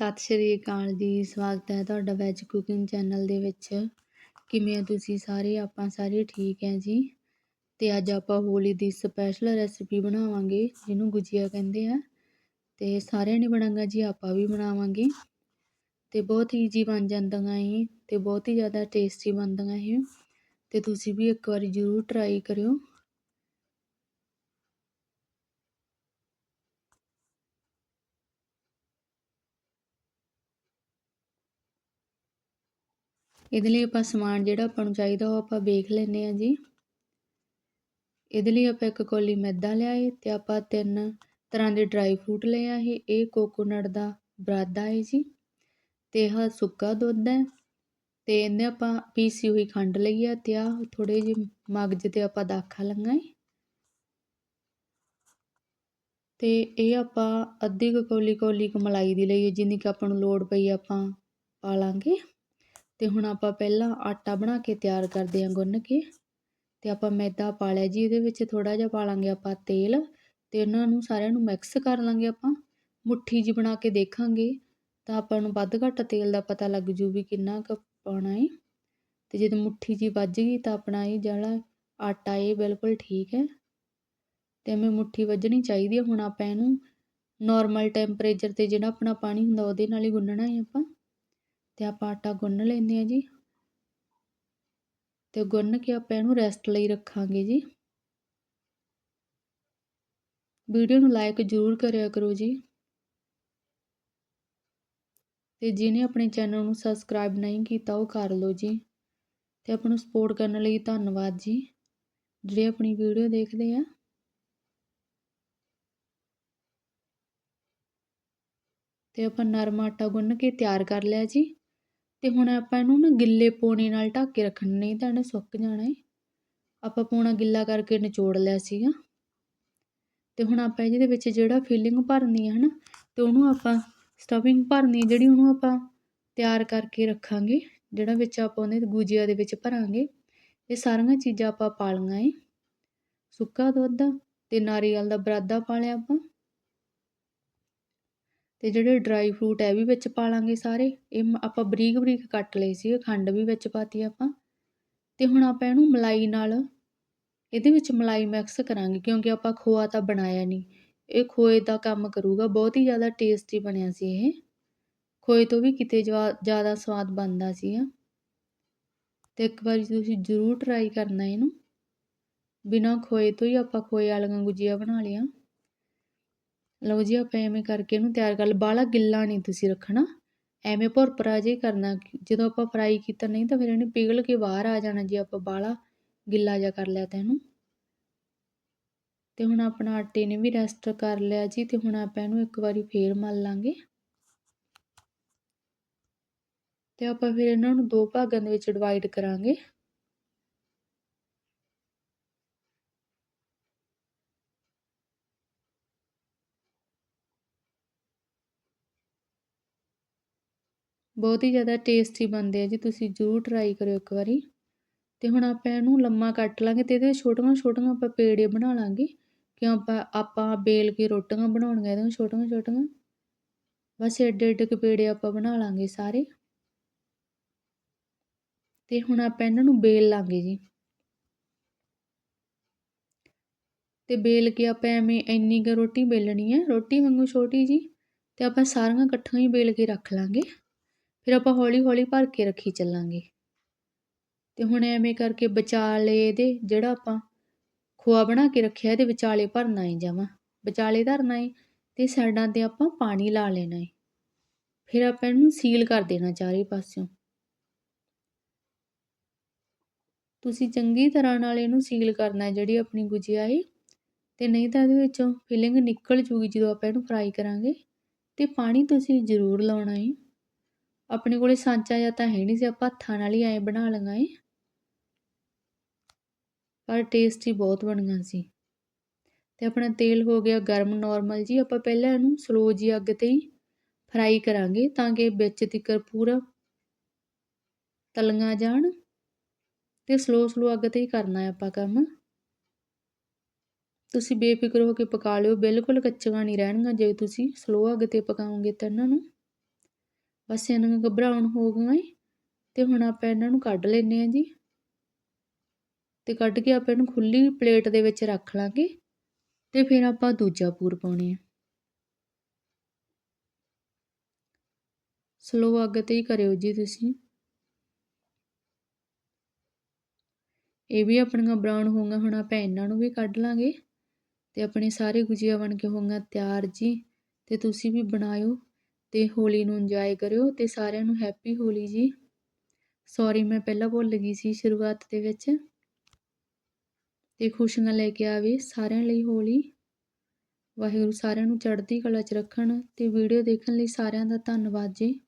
ਸਤਿ ਸ਼੍ਰੀ ਅਕਾਲ ਜੀ, ਸਵਾਗਤ ਹੈ ਤੁਹਾਡਾ ਵੈਜ ਕੁਕਿੰਗ ਚੈਨਲ ਦੇ ਵਿੱਚ। ਕਿਵੇਂ ਤੁਸੀਂ ਸਾਰੇ? ਆਪਾਂ ਸਾਰੇ ਠੀਕ ਹੈ ਜੀ। ਤੇ ਅੱਜ ਆਪਾਂ ਹੋਲੀ ਦੀ ਸਪੈਸ਼ਲ ਰੈਸਿਪੀ ਬਣਾਵਾਂਗੇ, ਜਿਹਨੂੰ ਗੁਜੀਆ ਕਹਿੰਦੇ ਆ। ਤੇ ਸਾਰਿਆਂ ਨੇ ਬਣਾਗਾ ਜੀ, ਆਪਾਂ ਵੀ ਬਣਾਵਾਂਗੇ। ਤੇ ਬਹੁਤ ਈਜ਼ੀ ਬਣ ਜਾਂਦੀਆਂ ਇਹ, ਤੇ ਬਹੁਤ ਹੀ ਜ਼ਿਆਦਾ ਟੇਸਟੀ ਬਣਦੀਆਂ ਇਹ। ਤੇ ਤੁਸੀਂ ਵੀ ਇੱਕ ਵਾਰੀ ਜ਼ਰੂਰ ਟਰਾਈ ਕਰਿਓ। ਇਹਦੇ ਲਈ ਆਪਾਂ ਸਮਾਨ ਜਿਹੜਾ ਆਪਾਂ ਨੂੰ ਚਾਹੀਦਾ ਉਹ ਆਪਾਂ ਵੇਖ ਲੈਨੇ ਆ ਜੀ। ਇਹਦੇ ਲਈ ਆਪਾਂ ਇੱਕ ਕੋਲੀ ਮੈਦਾ ਲਿਆ ਲਿਆਏ ਤੇ ਆਪਾਂ ਤਿੰਨ ਤਰ੍ਹਾਂ ਦੇ ਡਰਾਈ ਫਰੂਟ ਲਏ ਆ ਇਹ। ਇਹ ਕੋਕੋਨਟ ਦਾ ਬਰਾਦਾ ਹੈ ਜੀ ਤੇ ਇਹ ਸੁੱਕਾ ਦੁੱਧ ਹੈ ਤੇ ਇਹਨੇ ਆਪਾਂ ਪੀਸੀ ਹੋਈ ਖੰਡ ਲਈ ਆ ਤੇ ਆ ਥੋੜੇ ਜਿਹੇ ਮਗਜ ਤੇ ਆਪਾਂ ਦਾਖਾ ਲੰਗਾ ਤੇ ਇਹ ਆਪਾਂ ਅੱਧੀ ਕੁ ਕੋਲੀ ਕੋਲੀ ਕੁ ਮਲਾਈ ਦੀ ਲਈ ਜਿੰਨੀ ਕਿ ਆਪਾਂ ਨੂੰ ਲੋੜ ਪਈ ਆਪਾਂ ਪਾ ਲਾਂਗੇ। ਅਤੇ ਹੁਣ ਆਪਾਂ ਪਹਿਲਾਂ ਆਟਾ ਬਣਾ ਕੇ ਤਿਆਰ ਕਰਦੇ ਹਾਂ ਗੁੰਨ ਕੇ ਅਤੇ ਆਪਾਂ ਮੈਦਾ ਪਾ ਲਿਆ ਜੀ, ਇਹਦੇ ਵਿੱਚ ਥੋੜ੍ਹਾ ਜਿਹਾ ਪਾ ਲਾਂਗੇ ਆਪਾਂ ਤੇਲ ਅਤੇ ਇਹਨਾਂ ਨੂੰ ਸਾਰਿਆਂ ਨੂੰ ਮਿਕਸ ਕਰ ਲਾਂਗੇ ਆਪਾਂ। ਮੁੱਠੀ ਜੀ ਬਣਾ ਕੇ ਦੇਖਾਂਗੇ ਤਾਂ ਆਪਾਂ ਨੂੰ ਵੱਧ ਘੱਟ ਤੇਲ ਦਾ ਪਤਾ ਲੱਗ ਜੂ ਵੀ ਕਿੰਨਾ ਕੁ ਪਾਉਣਾ ਹੈ ਅਤੇ ਜਦੋਂ ਮੁੱਠੀ ਜੀ ਵੱਜ ਗਈ ਤਾਂ ਆਪਣਾ ਇਹ ਜਿਹੜਾ ਆਟਾ ਇਹ ਬਿਲਕੁਲ ਠੀਕ ਹੈ ਤੇ ਐਵੇਂ ਮੁੱਠੀ ਵੱਜਣੀ ਚਾਹੀਦੀ ਹੈ। ਹੁਣ ਆਪਾਂ ਇਹਨੂੰ ਨਾਰਮਲ ਟੈਂਪਰੇਚਰ ਤੇ ਜਿਹੜਾ ਆਪਣਾ ਪਾਣੀ ਹੁੰਦਾ ਉਹਦੇ ਨਾਲ ਹੀ ਗੁੰਨਣਾ ਹੈ ਆਪਾਂ। ਅਤੇ ਆਪਾਂ ਆਟਾ ਗੁੰਨ ਲੈਂਦੇ ਹਾਂ ਜੀ। ਅਤੇ ਗੁੰਨ ਕੇ ਆਪਾਂ ਇਹਨੂੰ ਰੈਸਟ ਲਈ ਰੱਖਾਂਗੇ ਜੀ। ਵੀਡੀਓ ਨੂੰ ਲਾਈਕ ਜ਼ਰੂਰ ਕਰਿਆ ਕਰੋ ਜੀ। ਤੇ ਜਿਹਨੇ ਆਪਣੇ ਚੈਨਲ ਨੂੰ ਸਬਸਕ੍ਰਾਈਬ ਨਹੀਂ ਕੀਤਾ ਉਹ ਕਰ ਲਓ ਜੀ। ਤੇ ਆਪਾਂ ਨੂੰ ਸਪੋਰਟ ਕਰਨ ਲਈ ਧੰਨਵਾਦ ਜੀ। ਜਿਹੜੇ ਆਪਣੀ ਵੀਡੀਓ ਦੇਖਦੇ ਆ। ਤੇ ਆਪਾਂ ਨਰਮ ਆਟਾ ਗੁੰਨ ਕੇ ਤਿਆਰ ਕਰ ਲਿਆ ਜੀ। ਅਤੇ ਹੁਣ ਆਪਾਂ ਇਹਨੂੰ ਨਾ ਗਿੱਲੇ ਪੋਣੇ ਨਾਲ ਢੱਕ ਕੇ ਰੱਖਣਾ, ਨਹੀਂ ਤਾਂ ਇਹਨੇ ਸੁੱਕ ਜਾਣਾ ਹੈ ਆਪਾਂ ਪੋਣਾ ਗਿੱਲਾ ਕਰਕੇ ਨਿਚੋੜ ਲਿਆ ਸੀਗਾ। ਅਤੇ ਹੁਣ ਆਪਾਂ ਇਹਦੇ ਵਿੱਚ ਜਿਹੜਾ ਫਿਲਿੰਗ ਭਰਨੀ ਹੈ ਨਾ ਅਤੇ ਉਹਨੂੰ ਆਪਾਂ ਸਟਫਿੰਗ ਭਰਨੀ ਜਿਹੜੀ ਉਹਨੂੰ ਆਪਾਂ ਤਿਆਰ ਕਰਕੇ ਰੱਖਾਂਗੇ, ਜਿਹੜਾ ਵਿੱਚ ਆਪਾਂ ਉਹਨੇ ਗੁਜੀਆ ਦੇ ਵਿੱਚ ਭਰਾਂਗੇ, ਇਹ ਸਾਰੀਆਂ ਚੀਜ਼ਾਂ ਆਪਾਂ ਪਾ ਏ। ਸੁੱਕਾ ਦੁੱਧ ਅਤੇ ਨਾਰੀਅਲ ਦਾ ਬਰਾਦਾ ਪਾ ਲਿਆ ਆਪਾਂ। ਅਤੇ ਜਿਹੜੇ ਡਰਾਈ ਫਰੂਟ ਹੈ ਵੀ ਵਿੱਚ ਪਾ ਲਾਂਗੇ ਸਾਰੇ। ਇਹ ਆਪਾਂ ਬਰੀਕ ਬਰੀਕ ਕੱਟ ਲਏ ਸੀ ਖੰਡ ਵੀ ਵਿੱਚ ਪਾਤੀ ਆਪਾਂ। ਅਤੇ ਹੁਣ ਆਪਾਂ ਇਹਨੂੰ ਮਲਾਈ ਨਾਲ, ਇਹਦੇ ਵਿੱਚ ਮਲਾਈ ਮਿਕਸ ਕਰਾਂਗੇ, ਕਿਉਂਕਿ ਆਪਾਂ ਖੋਆ ਤਾਂ ਬਣਾਇਆ ਨਹੀਂ। ਇਹ ਖੋਏ ਦਾ ਕੰਮ ਕਰੂਗਾ, ਬਹੁਤ ਹੀ ਜ਼ਿਆਦਾ ਟੇਸਟੀ ਬਣਿਆ ਸੀ ਇਹ। ਖੋਏ ਤੋਂ ਵੀ ਕਿਤੇ ਜ਼ਿਆਦਾ ਸਵਾਦ ਬਣਦਾ ਸੀਗਾ ਆ ਤੇ ਇੱਕ ਵਾਰੀ ਤੁਸੀਂ ਜ਼ਰੂਰ ਟਰਾਈ ਕਰਨਾ ਇਹਨੂੰ। ਬਿਨਾਂ ਖੋਏ ਤੋਂ ਹੀ ਆਪਾਂ ਖੋਏ ਵਾਲੀਆਂ ਗੁਜੀਆ ਬਣਾ ਲਿਆ ਲਓ ਜੀ, ਆਪਾਂ ਐਵੇਂ ਕਰਕੇ ਇਹਨੂੰ ਤਿਆਰ ਕਰ ਲ ਬਾਲਾ ਗਿੱਲਾ ਨਹੀਂ ਤੁਸੀਂ ਰੱਖਣਾ। ਐਵੇਂ ਭੁਰਪਰਾ ਜੇ ਕਰਨਾ ਜਦੋਂ ਆਪਾਂ ਫਰਾਈ ਕੀਤਾ ਨਹੀਂ ਤਾਂ ਫਿਰ ਇਹਨੇ ਪਿਘਲ ਕੇ ਬਾਹਰ ਆ ਜਾਣਾ ਜੇ, ਆਪਾਂ ਬਾਲਾ ਗਿੱਲਾ ਜਿਹਾ ਕਰ ਲਿਆ ਤਾਂ ਇਹਨੂੰ। ਤੇ ਹੁਣ ਆਪਣਾ ਆਟੇ ਨੇ ਵੀ ਰੈਸਟ ਕਰ ਲਿਆ ਜੀ, ਤੇ ਹੁਣ ਆਪਾਂ ਇਹਨੂੰ ਇੱਕ ਵਾਰੀ ਫੇਰ ਮਲ ਲਾਂਗੇ। ਤੇ ਆਪਾਂ ਫਿਰ ਇਹਨਾਂ ਨੂੰ ਦੋ ਭਾਗਾਂ ਦੇ ਵਿੱਚ ਡਿਵਾਈਡ ਕਰਾਂਗੇ। ਬਹੁਤ ਹੀ ਜ਼ਿਆਦਾ ਟੇਸਟੀ ਬਣਦੇ ਆ ਜੀ, ਤੁਸੀਂ ਜ਼ਰੂਰ ਟਰਾਈ ਕਰਿਓ ਇੱਕ ਵਾਰੀ। ਤੇ ਹੁਣ ਆਪਾਂ ਇਹਨੂੰ ਲੰਮਾ ਕੱਟ ਲਾਂਗੇ ਤੇ ਇਹਦੇ ਛੋਟੀਆਂ ਛੋਟੀਆਂ ਆਪਾਂ ਪੇੜੇ ਬਣਾ ਲਾਂਗੇ। ਕਿਉਂ ਆਪਾਂ ਆਪਾਂ ਬੇਲ ਕੇ ਰੋਟੀਆਂ ਬਣਾਉਣੀਆਂ ਇਹਦੇ ਛੋਟੀਆਂ ਛੋਟੀਆਂ। ਬਸ ਏਡੇ ਏਡੇ ਪੇੜੇ ਆਪਾਂ ਬਣਾ ਲਾਂਗੇ ਸਾਰੇ। ਤੇ ਹੁਣ ਆਪਾਂ ਇਹਨਾਂ ਨੂੰ ਬੇਲ ਲਾਂਗੇ ਜੀ। ਤੇ ਬੇਲ ਕੇ ਆਪਾਂ ਐਵੇਂ ਇੰਨੀ ਕੁ ਰੋਟੀ ਬੇਲਣੀ ਹੈ, ਰੋਟੀ ਵਾਂਗੂ ਛੋਟੀ ਜੀ। ਤੇ ਆਪਾਂ ਸਾਰੀਆਂ ਇਕੱਠੀਆਂ ਹੀ ਬੇਲ ਕੇ ਰੱਖ ਲਾਂਗੇ। ਫਿਰ ਆਪਾਂ ਹੌਲੀ ਹੌਲੀ ਭਰ ਕੇ ਰੱਖੀ ਚੱਲਾਂਗੇ। ਤੇ ਹੁਣ ਐਵੇਂ ਕਰਕੇ ਵਿਚਾਲੇ ਇਹਦੇ ਜਿਹੜਾ ਆਪਾਂ ਖੋਆ ਬਣਾ ਕੇ ਰੱਖਿਆ, ਇਹਦੇ ਵਿਚਾਲੇ ਭਰਨਾ ਹੈ ਜਾਵਾਂ ਵਿਚਾਲੇ ਧਰਨਾ ਹੈ ਤੇ ਸਾਈਡਾਂ ਤੇ ਆਪਾਂ ਪਾਣੀ ਲਾ ਲੈਣਾ ਹੈ ਫਿਰ ਆਪਾਂ ਇਹਨੂੰ ਸੀਲ ਕਰ ਦੇਣਾ ਚਾਰੇ ਪਾਸਿਓਂ। ਤੁਸੀਂ ਚੰਗੀ ਤਰ੍ਹਾਂ ਨਾਲ ਇਹਨੂੰ ਸੀਲ ਕਰਨਾ ਜਿਹੜੀ ਆਪਣੀ ਗੁਜੀਆ ਹੈ ਤੇ ਨਹੀਂ ਤਾਂ ਇਹਦੇ ਵਿੱਚੋਂ ਫਿਲਿੰਗ ਨਿਕਲ ਜੂਗੀ ਜਦੋਂ ਆਪਾਂ ਇਹਨੂੰ ਫਰਾਈ ਕਰਾਂਗੇ। ਤੇ ਪਾਣੀ ਤੁਸੀਂ ਜ਼ਰੂਰ ਲਾਉਣਾ ਹੈ ਆਪਣੇ ਕੋਲੇ ਸਾਂਚਾ ਜਾਂ ਤਾਂ ਹੈ ਨਹੀਂ ਸੀ, ਆਪਾਂ ਹੱਥਾਂ ਨਾਲ ਹੀ ਐਂ ਬਣਾ ਲਈਆਂ ਏ। ਪਰ ਟੇਸਟੀ ਬਹੁਤ ਬਣੀਆਂ ਸੀ। ਤੇ ਆਪਣਾ ਤੇਲ ਹੋ ਗਿਆ ਗਰਮ ਨਾਰਮਲ ਜੀ, ਆਪਾਂ ਪਹਿਲਾਂ ਇਹਨੂੰ ਸਲੋ ਜੀ ਅੱਗ ਤੇ ਹੀ ਫਰਾਈ ਕਰਾਂਗੇ ਤਾਂ ਕਿ ਵਿੱਚ ਤਿੱਕਰ ਪੂਰਾ ਤਲੀਆਂ ਜਾਣ। ਤੇ ਸਲੋ ਸਲੋ ਅੱਗ ਤੇ ਹੀ ਕਰਨਾ ਹੈ ਆਪਾਂ ਕੰਮ। ਤੁਸੀਂ ਬੇਫਿਕਰ ਹੋ ਕੇ ਪਕਾ ਲਿਓ, ਬਿਲਕੁਲ ਕੱਚੀਆਂ ਨਹੀਂ ਰਹਿਣਗੀਆਂ। ਜੇ ਤੁਸੀਂ ਸਲੋ ਅੱਗ ਤੇ ਪਕਾਓਗੇ ਤਾਂ ਇਹਨਾਂ ਨੂੰ ਬਸ ਇਹਨਾਂ ਘਬਰਾਉਣ ਬਰਾਊਨ ਹੋ ਗਈਆਂ ਤੇ ਹੁਣ ਆਪਾਂ ਇਹਨਾਂ ਨੂੰ ਕੱਢ ਲੈਨੇ ਆ ਜੀ। ਤੇ ਕੱਢ ਕੇ ਆਪਾਂ ਇਹਨੂੰ ਖੁੱਲੀ ਪਲੇਟ ਦੇ ਵਿੱਚ ਰੱਖ ਲਾਂਗੇ, ਤੇ ਫਿਰ ਆਪਾਂ ਦੂਜਾ ਪੂਰ ਪਾਉਣੇ ਆ। ਸਲੋ ਅੱਗ ਤੇ ਹੀ ਕਰਿਓ ਜੀ ਤੁਸੀਂ। ਇਹ ਵੀ ਆਪਣੀਆਂ ਬਰਾਊਨ ਹੋਊਗਾ ਹੁਣ ਆਪਾਂ ਇਹਨਾਂ ਨੂੰ ਵੀ ਕੱਢ ਲਾਂਗੇ। ਤੇ ਆਪਣੇ ਸਾਰੇ ਗੁਜੀਆ ਬਣ ਕੇ ਹੋ ਤਿਆਰ ਜੀ, ਤੇ ਤੁਸੀਂ ਵੀ ਬਣਾਇਓ। ਅਤੇ ਹੋਲੀ ਨੂੰ ਇੰਜੋਏ ਕਰਿਓ ਅਤੇ ਸਾਰਿਆਂ ਨੂੰ ਹੈਪੀ ਹੋਲੀ ਜੀ। ਸੌਰੀ ਮੈਂ ਪਹਿਲਾਂ ਭੁੱਲ ਗਈ ਸੀ ਸ਼ੁਰੂਆਤ ਦੇ ਵਿੱਚ। ਅਤੇ ਖੁਸ਼ੀਆਂ ਲੈ ਕੇ ਆਵੇ ਸਾਰਿਆਂ ਲਈ ਹੋਲੀ। ਵਾਹਿਗੁਰੂ ਸਾਰਿਆਂ ਨੂੰ ਚੜ੍ਹਦੀ ਕਲਾ 'ਚ ਰੱਖਣ ਅਤੇ ਵੀਡੀਓ ਦੇਖਣ ਲਈ ਸਾਰਿਆਂ ਦਾ ਧੰਨਵਾਦ ਜੀ।